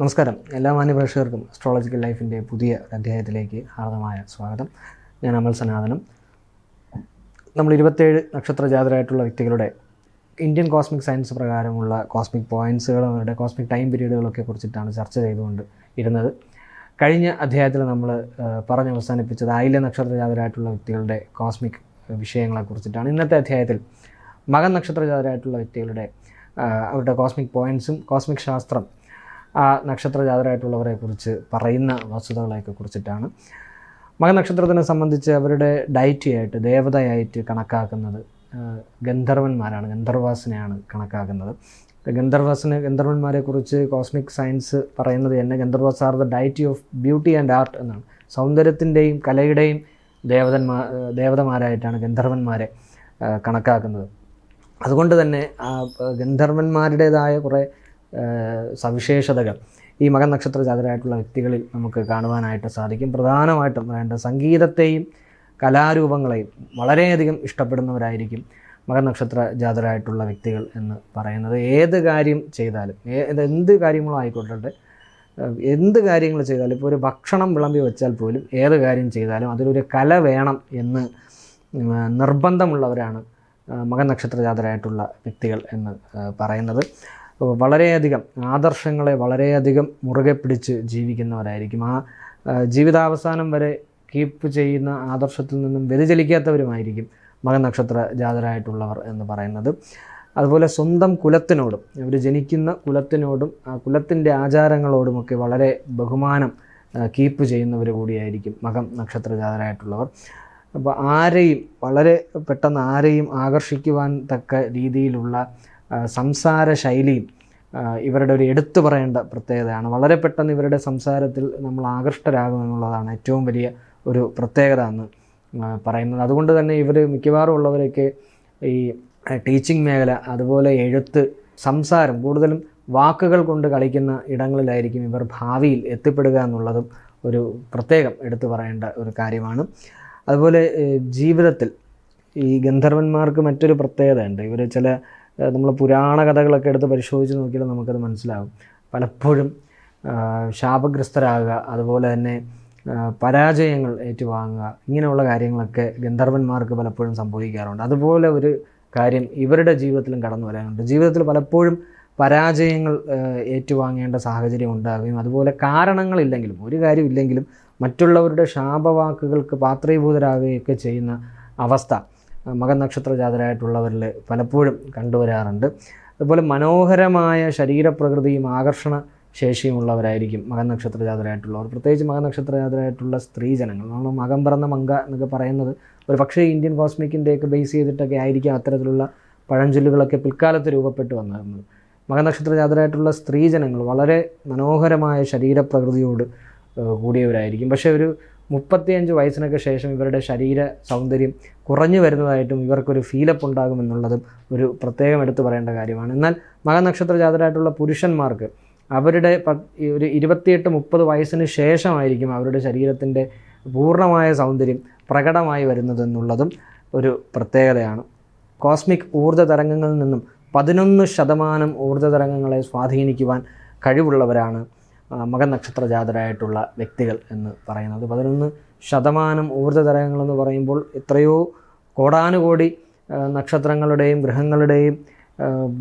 നമസ്കാരം. എല്ലാ മാന്യപ്രേക്ഷകർക്കും അസ്ട്രോളജിക്കൽ ലൈഫിന്റെ പുതിയ അധ്യായത്തിലേക്ക് ഹാർദമായ സ്വാഗതം. ഞാൻ അമൽ സനാതനം. നമ്മൾ ഇരുപത്തേഴ് നക്ഷത്ര ജാതരായിട്ടുള്ള വ്യക്തികളുടെ ഇന്ത്യൻ കോസ്മിക് സയൻസ് പ്രകാരമുള്ള കോസ്മിക് പോയിന്റ്സുകളും അവരുടെ കോസ്മിക് ടൈം പീരീഡുകളൊക്കെ കുറിച്ചിട്ടാണ് ചർച്ച ചെയ്തുകൊണ്ട് ഇരുന്നത്. കഴിഞ്ഞ അധ്യായത്തിൽ നമ്മൾ പറഞ്ഞ് അവസാനിപ്പിച്ചത് ആയില്യ നക്ഷത്ര ജാതരായിട്ടുള്ള വ്യക്തികളുടെ കോസ്മിക് വിഷയങ്ങളെ കുറിച്ചിട്ടാണ്. ഇന്നത്തെ അധ്യായത്തിൽ മകൻ നക്ഷത്ര ജാതരായിട്ടുള്ള വ്യക്തികളുടെ അവരുടെ കോസ്മിക് പോയിൻസും കോസ്മിക് ശാസ്ത്രം ആ നക്ഷത്ര ജാതരായിട്ടുള്ളവരെ കുറിച്ച് പറയുന്ന വസ്തുതകളെയൊക്കെ കുറിച്ചിട്ടാണ്. മകനക്ഷത്രത്തിനെ സംബന്ധിച്ച് അവരുടെ ഡയറ്റിയായിട്ട് ദേവതയായിട്ട് കണക്കാക്കുന്നത് ഗന്ധർവന്മാരാണ് ഗന്ധർവാസിനെയാണ് കണക്കാക്കുന്നത്. ഗന്ധർവാസിന് ഗന്ധർവന്മാരെ കുറിച്ച് കോസ്മിക് സയൻസ് പറയുന്നത് തന്നെ Gandharvas are the deity of beauty and art എന്നാണ്. സൗന്ദര്യത്തിന്റെയും കലയുടെയും ദേവതന്മാർ ദേവതമാരായിട്ടാണ് ഗന്ധർവന്മാരെ കണക്കാക്കുന്നത്. അതുകൊണ്ട് തന്നെ ഗന്ധർവന്മാരുടേതായ കുറേ സവിശേഷതകൾ. ഈ മകൻ നക്ഷത്ര ജാതരായിട്ടുള്ള വ്യക്തികളിൽ നമുക്ക് കാണുവാനായിട്ട് സാധിക്കും. പ്രധാനമായിട്ടും വേണ്ട സംഗീതത്തെയും കലാരൂപങ്ങളെയും വളരെയധികം ഇഷ്ടപ്പെടുന്നവരായിരിക്കും മകൻ നക്ഷത്ര ജാതരായിട്ടുള്ള വ്യക്തികൾ എന്ന് പറയുന്നത്. ഏത് കാര്യം ചെയ്താലും എന്ത് കാര്യങ്ങളും ആയിക്കോട്ടെ എന്ത് കാര്യങ്ങൾ ചെയ്താലും ഇപ്പോൾ ഒരു ഭക്ഷണം വിളമ്പി വെച്ചാൽ പോലും ഏത് കാര്യം ചെയ്താലും അതിലൊരു കല വേണം എന്ന് നിർബന്ധമുള്ളവരാണ് മകൻ നക്ഷത്ര ജാതരായിട്ടുള്ള വ്യക്തികൾ എന്ന് പറയുന്നത്. വളരെയധികം ആദർശങ്ങളെ വളരെയധികം മുറുകെ പിടിച്ച് ജീവിക്കുന്നവരായിരിക്കും. ആ ജീവിതാവസാനം വരെ കീപ്പ് ചെയ്യുന്ന ആദർശത്തിൽ നിന്നും വ്യതിചലിക്കാത്തവരുമായിരിക്കും മകനക്ഷത്ര ജാതരായിട്ടുള്ളവർ എന്ന് പറയുന്നത്. അതുപോലെ സ്വന്തം കുലത്തിനോടും ഇവർ ജനിക്കുന്ന കുലത്തിനോടും ആ കുലത്തിന്റെ ആചാരങ്ങളോടുമൊക്കെ വളരെ ബഹുമാനം കീപ്പ് ചെയ്യുന്നവർ കൂടിയായിരിക്കും മകം നക്ഷത്ര ജാതരായിട്ടുള്ളവർ. അപ്പോൾ ആരെയും വളരെ പെട്ടെന്ന് ആരെയും ആകർഷിക്കുവാൻ തക്ക രീതിയിലുള്ള സംസാര ശൈലിയും ഇവരുടെ ഒരു എടുത്തു പറയേണ്ട പ്രത്യേകതയാണ്. വളരെ പെട്ടെന്ന് ഇവരുടെ സംസാരത്തിൽ നമ്മൾ ആകൃഷ്ടരാകും എന്നുള്ളതാണ് ഏറ്റവും വലിയ ഒരു പ്രത്യേകത എന്ന് പറയുന്നത്. അതുകൊണ്ട് തന്നെ ഇവർ മിക്കവാറും ഉള്ളവരൊക്കെ ഈ ടീച്ചിങ് മേഖല അതുപോലെ എഴുത്ത് സംസാരം കൂടുതലും വാക്കുകൾ കൊണ്ട് കളിക്കുന്ന ഇടങ്ങളിലായിരിക്കും ഇവർ ഭാവിയിൽ എത്തിപ്പെടുക എന്നുള്ളതും ഒരു പ്രത്യേകം എടുത്തു പറയേണ്ട ഒരു കാര്യമാണ്. അതുപോലെ ജീവിതത്തിൽ ഈ ഗന്ധർവന്മാർക്ക് മറ്റൊരു പ്രത്യേകതയുണ്ട്. ഇവർ ചില നമ്മൾ പുരാണ കഥകളൊക്കെ എടുത്ത് പരിശോധിച്ച് നോക്കിയാൽ നമുക്കത് മനസ്സിലാകും. പലപ്പോഴും ശാപഗ്രസ്തരാകുക അതുപോലെ തന്നെ പരാജയങ്ങൾ ഏറ്റുവാങ്ങുക ഇങ്ങനെയുള്ള കാര്യങ്ങളൊക്കെ ഗന്ധർവന്മാർക്ക് പലപ്പോഴും സംഭവിക്കാറുണ്ട്. അതുപോലെ ഒരു കാര്യം ഇവരുടെ ജീവിതത്തിലും കടന്നു വരാനുണ്ട്. ജീവിതത്തിൽ പലപ്പോഴും പരാജയങ്ങൾ ഏറ്റുവാങ്ങേണ്ട സാഹചര്യം ഉണ്ടാകുകയും അതുപോലെ കാരണങ്ങളില്ലെങ്കിലും ഒരു കാര്യമില്ലെങ്കിലും മറ്റുള്ളവരുടെ ശാപവാക്കുകൾക്ക് പാത്രീഭൂതരാകുകയൊക്കെ ചെയ്യുന്ന അവസ്ഥ. ആ, മകൻ നക്ഷത്ര ജാതരായിട്ടുള്ളവരിൽ പലപ്പോഴും കണ്ടുവരാറുണ്ട്. അതുപോലെ മനോഹരമായ ശരീരപ്രകൃതിയും ആകർഷണ ശേഷിയുമുള്ളവരായിരിക്കും മകൻ നക്ഷത്ര ജാതരായിട്ടുള്ളവർ പ്രത്യേകിച്ച് മകൻ നക്ഷത്ര ജാതരായിട്ടുള്ള സ്ത്രീജനങ്ങൾ. നമ്മൾ മകം പിറന്ന മങ്ക എന്നൊക്കെ പറയുന്നത് ഒരു പക്ഷേ ഇന്ത്യൻ കോസ്മിക്കിന്റെയൊക്കെ ബേസ് ചെയ്തിട്ടൊക്കെ ആയിരിക്കും അത്തരത്തിലുള്ള പഴഞ്ചൊല്ലുകളൊക്കെ പിൽക്കാലത്ത് രൂപപ്പെട്ടു വന്നിരുന്നത് മകൻ നക്ഷത്ര ജാതരായിട്ടുള്ള സ്ത്രീജനങ്ങൾ വളരെ മനോഹരമായ ശരീരപ്രകൃതിയോട് കൂടിയവരായിരിക്കും. പക്ഷേ ഒരു മുപ്പത്തിയഞ്ച് വയസ്സിനൊക്കെ ശേഷം ഇവരുടെ ശരീര സൗന്ദര്യം കുറഞ്ഞു വരുന്നതായിട്ടും ഇവർക്കൊരു ഫീലപ്പ് ഉണ്ടാകുമെന്നുള്ളതും ഒരു പ്രത്യേകം എടുത്തു പറയേണ്ട കാര്യമാണ്. എന്നാൽ മകനക്ഷത്ര ജാതരായിട്ടുള്ള പുരുഷന്മാർക്ക് അവരുടെ ഒരു ഇരുപത്തിയെട്ട് മുപ്പത് വയസ്സിന് ശേഷമായിരിക്കും അവരുടെ ശരീരത്തിന്റെ പൂർണമായ സൗന്ദര്യം പ്രകടമായി വരുന്നതെന്നുള്ളതും ഒരു പ്രത്യേകതയാണ്. കോസ്മിക് ഊർജ തരംഗങ്ങളിൽ നിന്നും പതിനൊന്ന് ശതമാനം ഊർജ തരംഗങ്ങളെ സ്വാധീനിക്കുവാൻ കഴിവുള്ളവരാണ് ആ, മകൻ നക്ഷത്ര ജാതരായിട്ടുള്ള വ്യക്തികൾ എന്ന് പറയുന്നത്. പതിനൊന്ന് ശതമാനം ഊർജ തരംഗങ്ങളെന്ന് പറയുമ്പോൾ എത്രയോ കോടാനുകോടി നക്ഷത്രങ്ങളുടെയും ഗ്രഹങ്ങളുടെയും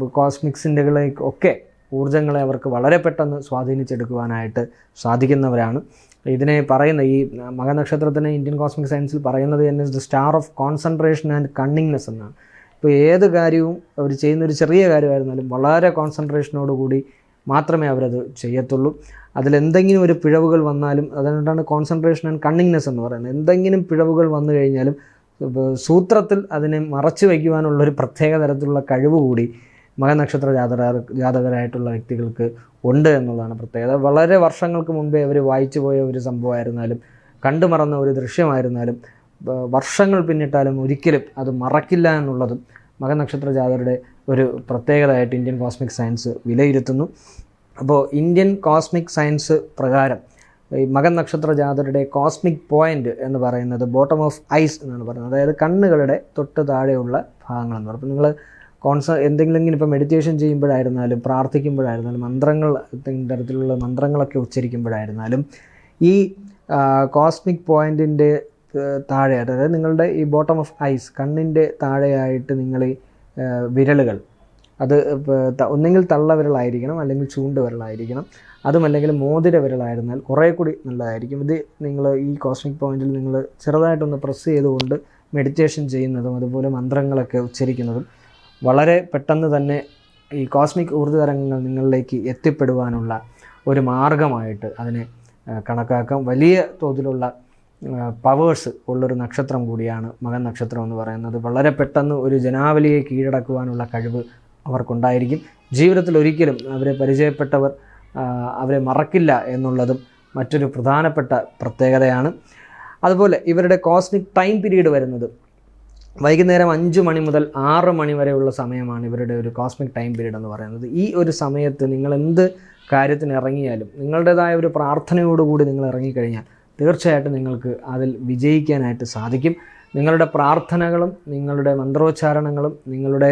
കോസ്മിക്സിന്റെ ഒക്കെ ഊർജങ്ങളെ അവർക്ക് വളരെ പെട്ടെന്ന് സ്വാധീനിച്ചെടുക്കുവാനായിട്ട് സാധിക്കുന്നവരാണ്. ഇതിനെ പറയുന്ന ഈ മകനക്ഷത്രത്തിന് ഇന്ത്യൻ കോസ്മിക് സയൻസിൽ പറയുന്നത് തന്നെ the star of concentration and cunningness എന്നാണ്. ഇപ്പോൾ ഏത് കാര്യവും അവർ ചെയ്യുന്ന ഒരു ചെറിയ കാര്യമായിരുന്നാലും വളരെ കോൺസെൻട്രേഷനോടുകൂടി മാത്രമേ അവരത് ചെയ്യത്തുള്ളൂ. അതിലെന്തെങ്കിലും ഒരു പിഴവുകൾ വന്നാലും അതുകൊണ്ടാണ് കോൺസെൻട്രേഷൻ ആൻഡ് കണ്ണിങ്നെസ് എന്ന് പറയുന്നത്. എന്തെങ്കിലും പിഴവുകൾ വന്നു കഴിഞ്ഞാലും സൂത്രത്തിൽ അതിനെ മറച്ചു വയ്ക്കുവാനുള്ളൊരു പ്രത്യേക തരത്തിലുള്ള കഴിവ് കൂടി മകനക്ഷത്ര ജാതക ജാതകരായിട്ടുള്ള വ്യക്തികൾക്ക് ഉണ്ട് എന്നുള്ളതാണ് പ്രത്യേകത. വളരെ വർഷങ്ങൾക്ക് മുമ്പേ അവർ വായിച്ചു പോയ ഒരു സംഭവമായിരുന്നാലും കണ്ടു മറന്ന ഒരു ദൃശ്യമായിരുന്നാലും വർഷങ്ങൾ പിന്നിട്ടാലും ഒരിക്കലും അത് മറക്കില്ല എന്നുള്ളതും മകനക്ഷത്ര ജാതകരുടെ ഒരു പ്രത്യേകതയായിട്ട് ഇന്ത്യൻ കോസ്മിക് സയൻസ് വിലയിരുത്തുന്നു. അപ്പോൾ ഇന്ത്യൻ കോസ്മിക് സയൻസ് പ്രകാരം ഈ മകൻ നക്ഷത്ര ജാതരുടെ കോസ്മിക് പോയിന്റ് എന്ന് പറയുന്നത് ബോട്ടം ഓഫ് ഐസ് എന്നാണ് പറയുന്നത്. അതായത് കണ്ണുകളുടെ തൊട്ട് താഴെയുള്ള ഭാഗങ്ങളെന്ന് പറയും അപ്പോൾ നിങ്ങൾ കോൺസ എന്തെങ്കിലും ഇപ്പോൾ മെഡിറ്റേഷൻ ചെയ്യുമ്പോഴായിരുന്നാലും പ്രാർത്ഥിക്കുമ്പോഴായിരുന്നാലും മന്ത്രങ്ങൾ തരത്തിലുള്ള മന്ത്രങ്ങളൊക്കെ ഉച്ചരിക്കുമ്പോഴായിരുന്നാലും ഈ കോസ്മിക് പോയിന്റിന്റെ താഴെ അതായത് നിങ്ങളുടെ ഈ ബോട്ടം ഓഫ് ഐസ് കണ്ണിന്റെ താഴെയായിട്ട് നിങ്ങൾ വിരലുകൾ. അത് ഒന്നെങ്കിൽ തള്ള വിരലായിരിക്കണം അല്ലെങ്കിൽ ചൂണ്ട് വിരലായിരിക്കണം. അതുമല്ലെങ്കിൽ മോതിര വിരലായിരുന്നാൽ കുറേ കൂടി നല്ലതായിരിക്കും. ഇത് നിങ്ങൾ ഈ കോസ്മിക് പോയിന്റിൽ നിങ്ങൾ ചെറുതായിട്ടൊന്ന് പ്രസ് ചെയ്തുകൊണ്ട് മെഡിറ്റേഷൻ ചെയ്യുന്നതും അതുപോലെ മന്ത്രങ്ങളൊക്കെ ഉച്ചരിക്കുന്നതും വളരെ പെട്ടെന്ന് തന്നെ ഈ കോസ്മിക് ഊർജ തരംഗങ്ങൾ നിങ്ങളിലേക്ക് എത്തിപ്പെടുവാനുള്ള ഒരു മാർഗമായിട്ട് അതിനെ കണക്കാക്കാം. വലിയ തോതിലുള്ള പവേഴ്സ് ഉള്ളൊരു നക്ഷത്രം കൂടിയാണ് മകൻ നക്ഷത്രം എന്ന് പറയുന്നത്. വളരെ പെട്ടെന്ന് ഒരു ജനാവലിയെ കീഴടക്കുവാനുള്ള കഴിവ് അവർക്കുണ്ടായിരിക്കും. ജീവിതത്തിൽ ഒരിക്കലും അവരെ പരിചയപ്പെട്ടവർ അവരെ മറക്കില്ല എന്നുള്ളതും മറ്റൊരു പ്രധാനപ്പെട്ട പ്രത്യേകതയാണ്. അതുപോലെ ഇവരുടെ കോസ്മിക് ടൈം പീരീഡ് വരുന്നത് വൈകുന്നേരം അഞ്ച് മണി മുതൽ ആറ് മണി വരെയുള്ള സമയമാണ് ഇവരുടെ ഒരു കോസ്മിക് ടൈം പീരീഡ് എന്ന് പറയുന്നത്. ഈ ഒരു സമയത്ത് നിങ്ങൾ എന്ത് കാര്യത്തിന് ഇറങ്ങിയാലും നിങ്ങളുടേതായ ഒരു പ്രാർത്ഥനയോടുകൂടി നിങ്ങൾ ഇറങ്ങിക്കഴിഞ്ഞാൽ തീർച്ചയായിട്ടും നിങ്ങൾക്ക് അതിൽ വിജയിക്കാനായിട്ട് സാധിക്കും. നിങ്ങളുടെ പ്രാർത്ഥനകളും നിങ്ങളുടെ മന്ത്രോച്ചാരണങ്ങളും നിങ്ങളുടെ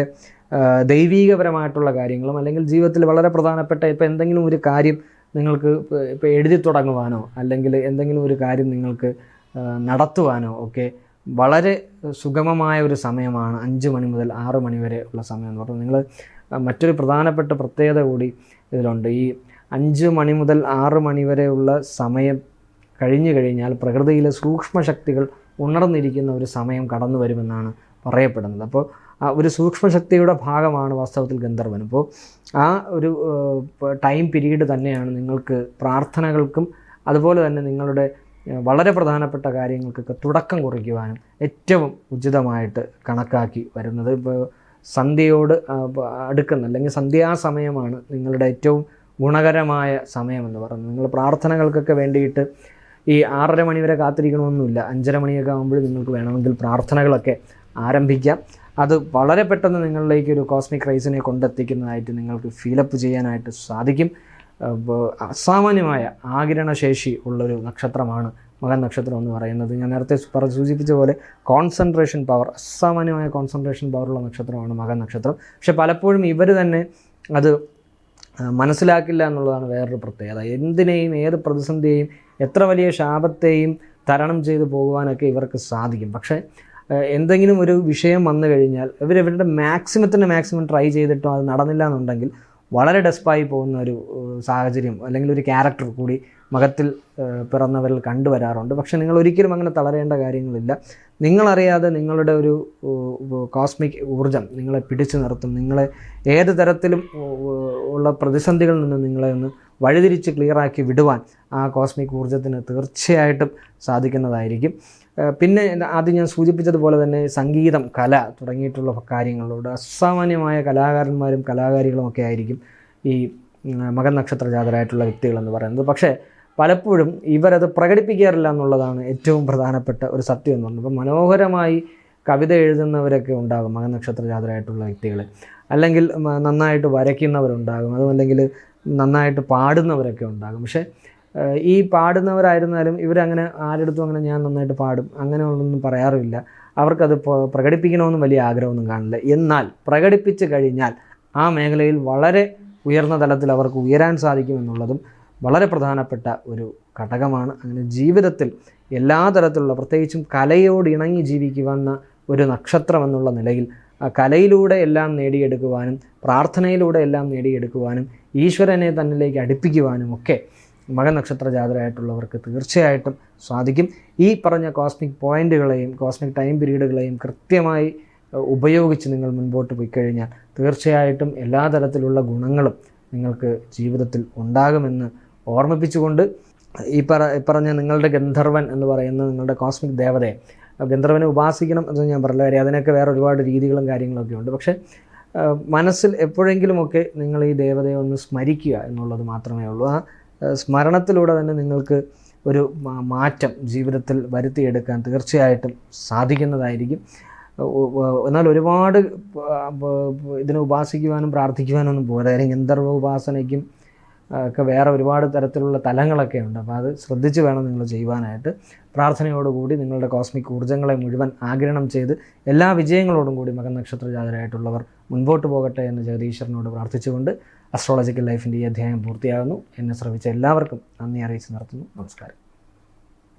ദൈവീകപരമായിട്ടുള്ള കാര്യങ്ങളും അല്ലെങ്കിൽ ജീവിതത്തിൽ വളരെ പ്രധാനപ്പെട്ട ഇപ്പോൾ എന്തെങ്കിലും ഒരു കാര്യം നിങ്ങൾക്ക് ഇപ്പോൾ എഴുതി തുടങ്ങുവാനോ അല്ലെങ്കിൽ എന്തെങ്കിലും ഒരു കാര്യം നിങ്ങൾക്ക് നടത്തുവാനോ ഒക്കെ വളരെ സുഗമമായ ഒരു സമയമാണ് അഞ്ച് മണി മുതൽ ആറ് മണി വരെ ഉള്ള സമയം എന്ന് പറഞ്ഞാൽ നിങ്ങൾ മറ്റൊരു പ്രധാനപ്പെട്ട പ്രത്യേകത കൂടി ഇതിലുണ്ട്. ഈ അഞ്ച് മണി മുതൽ ആറ് മണി വരെയുള്ള സമയം കഴിഞ്ഞു കഴിഞ്ഞാൽ പ്രകൃതിയിലെ സൂക്ഷ്മശക്തികൾ ഉണർന്നിരിക്കുന്ന ഒരു സമയം കടന്നു വരുമെന്നാണ് പറയപ്പെടുന്നത്. അപ്പോൾ ഒരു സൂക്ഷ്മശക്തിയുടെ ഭാഗമാണ് വാസ്തവത്തിൽ ഗന്ധർവൻ. അപ്പോൾ ആ ഒരു ടൈം പീരീഡ് തന്നെയാണ് നിങ്ങൾക്ക് പ്രാർത്ഥനകൾക്കും അതുപോലെ തന്നെ നിങ്ങളുടെ വളരെ പ്രധാനപ്പെട്ട കാര്യങ്ങൾക്കൊക്കെ തുടക്കം കുറിക്കുവാനും ഏറ്റവും ഉചിതമായിട്ട് കണക്കാക്കി വരുന്നത്. ഇപ്പോൾ സന്ധ്യയോട് അടുക്കുന്ന അല്ലെങ്കിൽ സന്ധ്യാസമയമാണ് നിങ്ങളുടെ ഏറ്റവും ഗുണകരമായ സമയമെന്ന് പറയുന്നത്. നിങ്ങൾ പ്രാർത്ഥനകൾക്കൊക്കെ വേണ്ടിയിട്ട് ഈ ആറര മണി വരെ കാത്തിരിക്കണമെന്നില്ല അഞ്ചര മണിയൊക്കെ ആകുമ്പോൾ നിങ്ങൾക്ക് വേണമെങ്കിൽ പ്രാർത്ഥനകളൊക്കെ ആരംഭിക്കാം. അത് വളരെ പെട്ടെന്ന് നിങ്ങളിലേക്ക് ഒരു കോസ്മിക് റൈസിനെ കൊണ്ടെത്തിക്കുന്നതായിട്ട് നിങ്ങൾക്ക് ഫീലപ്പ് ചെയ്യാനായിട്ട് സാധിക്കും. അസാമാന്യമായ ആകിരണശേഷി ഉള്ളൊരു നക്ഷത്രമാണ് മകൻ നക്ഷത്രം എന്ന് പറയുന്നത്. ഞാൻ നേരത്തെ സൂചിപ്പിച്ച പോലെ കോൺസെൻട്രേഷൻ പവർ അസാമാന്യമായ കോൺസെൻട്രേഷൻ പവറുള്ള നക്ഷത്രമാണ് മകൻ നക്ഷത്രം. പക്ഷെ പലപ്പോഴും ഇവർ തന്നെ അത് മനസ്സിലാക്കില്ല എന്നുള്ളതാണ് വേറൊരു പ്രത്യേകത. എന്തിനേയും ഏത് പ്രതിസന്ധിയെയും എത്ര വലിയ ശാപത്തെയും തരണം ചെയ്തു പോകുവാനൊക്കെ ഇവർക്ക് സാധിക്കും. പക്ഷേ എന്തെങ്കിലും ഒരു വിഷയം വന്നു കഴിഞ്ഞാൽ ഇവർ ഇവരുടെ മാക്സിമത്തിന്റെ മാക്സിമം ട്രൈ ചെയ്തിട്ടും അത് നടന്നില്ല എന്നുണ്ടെങ്കിൽ വളരെ ഡെസ്പായി പോകുന്ന ഒരു സാഹചര്യം അല്ലെങ്കിൽ ഒരു ക്യാരക്ടർ കൂടി മകത്തിൽ പിറന്നവരിൽ കണ്ടുവരാറുണ്ട്. പക്ഷേ നിങ്ങൾ ഒരിക്കലും അങ്ങനെ തളരേണ്ട കാര്യങ്ങളില്ല. നിങ്ങളറിയാതെ നിങ്ങളുടെ ഒരു കോസ്മിക് ഊർജം നിങ്ങളെ പിടിച്ചു നിർത്തും. നിങ്ങളെ ഏത് തരത്തിലും ഉള്ള പ്രതിസന്ധികളിൽ നിന്ന് നിങ്ങളെ ഒന്ന് വഴിതിരിച്ച് ക്ലിയറാക്കി വിടുവാൻ ആ കോസ്മിക് ഊർജത്തിന് തീർച്ചയായിട്ടും സാധിക്കുന്നതായിരിക്കും. പിന്നെ ആദ്യം ഞാൻ സൂചിപ്പിച്ചതുപോലെ തന്നെ സംഗീതം കല തുടങ്ങിയിട്ടുള്ള കാര്യങ്ങളോട് അസാമാന്യമായ കലാകാരന്മാരും കലാകാരികളും ഒക്കെ ആയിരിക്കും ഈ മകൻ നക്ഷത്ര ജാതരായിട്ടുള്ള വ്യക്തികളെന്ന് പറയുന്നത്. പക്ഷേ പലപ്പോഴും ഇവരത് പ്രകടിപ്പിക്കാറില്ല എന്നുള്ളതാണ് ഏറ്റവും പ്രധാനപ്പെട്ട ഒരു സത്യം എന്ന് പറയുന്നത് അപ്പോൾ മനോഹരമായി കവിത എഴുതുന്നവരൊക്കെ ഉണ്ടാകും മകൻ നക്ഷത്ര ജാതരായിട്ടുള്ള വ്യക്തികൾ. അല്ലെങ്കിൽ നന്നായിട്ട് വരയ്ക്കുന്നവരുണ്ടാകും. അതുമല്ലെങ്കിൽ നന്നായിട്ട് പാടുന്നവരൊക്കെ ഉണ്ടാകും. പക്ഷേ ഈ പാടുന്നവരായിരുന്നാലും ഇവരങ്ങനെ ആരെടുത്തും അങ്ങനെ ഞാൻ നന്നായിട്ട് പാടും. അങ്ങനെ ഒന്നും പറയാറുമില്ല. അവർക്കത് പ്ര- പ്രകടിപ്പിക്കണമെന്നും വലിയ ആഗ്രഹമൊന്നും കാണില്ല. എന്നാൽ പ്രകടിപ്പിച്ച് കഴിഞ്ഞാൽ ആ മേഖലയിൽ വളരെ ഉയർന്ന തലത്തിൽ അവർക്ക് ഉയരാൻ സാധിക്കുമെന്നുള്ളതും വളരെ പ്രധാനപ്പെട്ട ഒരു ഘടകമാണ്. അങ്ങനെ ജീവിതത്തിൽ എല്ലാ തരത്തിലുള്ള പ്രത്യേകിച്ചും കലയോട് ഇണങ്ങി ജീവിക്കുവാന്ന ഒരു നക്ഷത്രം എന്നുള്ള നിലയിൽ കലയിലൂടെ എല്ലാം നേടിയെടുക്കുവാനും പ്രാർത്ഥനയിലൂടെ എല്ലാം നേടിയെടുക്കുവാനും ഈശ്വരനെ തന്നിലേക്ക് അടുപ്പിക്കുവാനും ഒക്കെ മകൻ നക്ഷത്ര ജാതരായിട്ടുള്ളവർക്ക് തീർച്ചയായിട്ടും സാധിക്കും. ഈ പറഞ്ഞ കോസ്മിക് പോയിന്റുകളെയും കോസ്മിക് ടൈം പീരീഡുകളെയും കൃത്യമായി ഉപയോഗിച്ച് നിങ്ങൾ മുൻപോട്ട് പോയി കഴിഞ്ഞാൽ തീർച്ചയായിട്ടും എല്ലാ തരത്തിലുള്ള ഗുണങ്ങളും നിങ്ങൾക്ക് ജീവിതത്തിൽ ഉണ്ടാകുമെന്ന് ഓർമ്മിപ്പിച്ചുകൊണ്ട് ഈ പറ പറഞ്ഞ നിങ്ങളുടെ ഗന്ധർവൻ എന്ന് പറയുന്ന നിങ്ങളുടെ കോസ്മിക് ദേവതയെ ഗന്ധർവനെ ഉപാസിക്കണം എന്ന് ഞാൻ പറഞ്ഞ കാര്യം അതിനൊക്കെ വേറെ ഒരുപാട് രീതികളും കാര്യങ്ങളൊക്കെ ഉണ്ട്. പക്ഷേ മനസ്സിൽ എപ്പോഴെങ്കിലുമൊക്കെ നിങ്ങൾ ഈ ദേവതയെ ഒന്ന് സ്മരിക്കുക എന്നുള്ളത് മാത്രമേ ഉള്ളൂ. ആ, സ്മരണത്തിലൂടെ തന്നെ നിങ്ങൾക്ക് ഒരു മാറ്റം ജീവിതത്തിൽ വരുത്തിയെടുക്കാൻ തീർച്ചയായിട്ടും സാധിക്കുന്നതായിരിക്കും. എന്നാൽ ഒരുപാട് ഇതിനെ ഉപാസിക്കുവാനും പ്രാർത്ഥിക്കുവാനൊന്നും അല്ലെങ്കിൽ ഗന്ധർവ ഉപാസനയ്ക്കും ഒക്കെ വേറെ ഒരുപാട് തരത്തിലുള്ള തലങ്ങളൊക്കെ ഉണ്ട്. അപ്പോൾ അത് ശ്രദ്ധിച്ച് വേണം നിങ്ങൾ ചെയ്യുവാനായിട്ട്. പ്രാർത്ഥനയോടുകൂടി നിങ്ങളുടെ കോസ്മിക് ഊർജങ്ങളെ മുഴുവൻ ആഗ്രഹണം ചെയ്ത് എല്ലാ വിജയങ്ങളോടും കൂടി മകൻ നക്ഷത്ര ജാതരായിട്ടുള്ളവർ മുൻപോട്ട് പോകട്ടെ എന്ന് ജഗദീശ്വരനോട് പ്രാർത്ഥിച്ചുകൊണ്ട് അസ്ട്രോളജിക്കൽ ലൈഫിന്റെ ഈ അധ്യായം പൂർത്തിയാകുന്നു. എന്നെ ശ്രമിച്ച എല്ലാവർക്കും നന്ദി അറിയിച്ച് നടത്തുന്നു നമസ്കാരം.